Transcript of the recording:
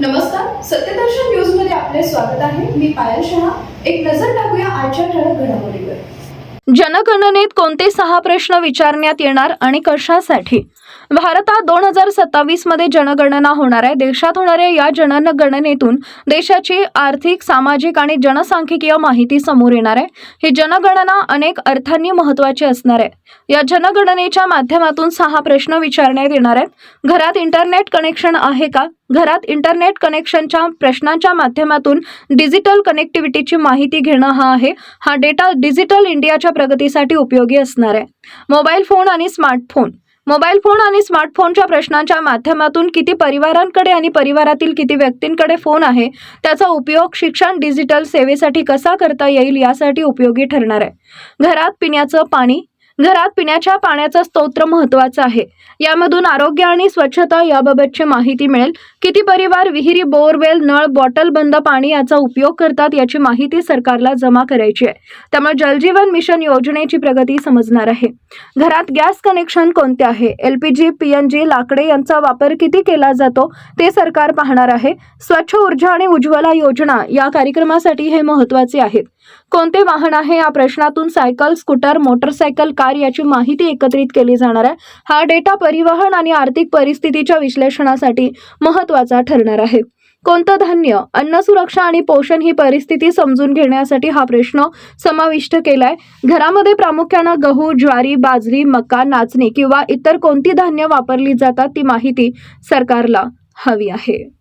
नमस्कार. सत्यदर्शन न्यूजमध्ये आपले स्वागत आहे. मी पायल शहा. एक नजर टाकूया आजच्या ठळक घडामोडीवर जनगणनेत कोणते सहा प्रश्न विचारण्यात येणार आणि कशासाठी? भारतात दोन हजार सत्तावीसमध्ये जनगणना होणार आहे. देशात होणाऱ्या या जनगणनेतून देशाची आर्थिक सामाजिक आणि जनसांख्यिकीय माहिती समोर येणार आहे. ही जनगणना अनेक अर्थांनी महत्वाची असणार आहे. या जनगणनेच्या माध्यमातून सहा प्रश्न विचारण्यात येणार आहेत. घरात इंटरनेट कनेक्शन आहे का? घरात इंटरनेट कनेक्शनच्या प्रश्नांच्या माध्यमातून डिजिटल कनेक्टिव्हिटीची माहिती घेणं हा आहे. हा डेटा डिजिटल इंडियाच्या प्रगतीसाठी उपयोगी असणार आहे. मोबाईल फोन आणि स्मार्टफोन मोबाईल फोन आणि स्मार्टफोनच्या प्रश्नांच्या माध्यमातून किती परिवारांकडे आणि परिवारातील किती व्यक्तींकडे फोन आहे त्याचा उपयोग शिक्षण डिजिटल सेवेसाठी कसा करता येईल यासाठी उपयोगी ठरणार आहे. घरात पिण्याचं पाणी घरात पिण्याच्या पाण्याचा स्तोत्र महत्त्वाचा आहे. यामधून आरोग्य आणि स्वच्छता याबाबतची माहिती मिळेल. किती परिवार विहिरी बोरवेल नळ बॉटल बंद पाणी याचा उपयोग करतात याची माहिती सरकारला जमा करायची आहे. त्यामुळे जलजीवन मिशन योजनेची प्रगती समजणार आहे. घरात गॅस कनेक्शन कोणते आहे? L P G P N G लाकडे यांचा वापर किती केला जातो? ते सरकार पाहणार आहे. स्वच्छ ऊर्जा आणि उज्ज्वला योजना या कार्यक्रमासाठी हे महत्त्वाचे आहेत. कोणते वाहन आहे? या प्रश्नातून सायकल स्कूटर मोटरसायकल कार याची माहिती एकत्रित केली जाणार आहे. हा डेटा परिवहन आणि आर्थिक परिस्थितीच्या विश्लेषणासाठी महत्त्वाचा ठरणार आहे. कोणतं धान्य अन्न सुरक्षा आणि पोषण ही परिस्थिती समजून घेण्यासाठी हा प्रश्न समाविष्ट केलाय. घरामध्ये प्रामुख्यानं गहू ज्वारी बाजरी मका नाचणी किंवा इतर कोणती धान्य वापरली जातात ती माहिती सरकारला हवी आहे.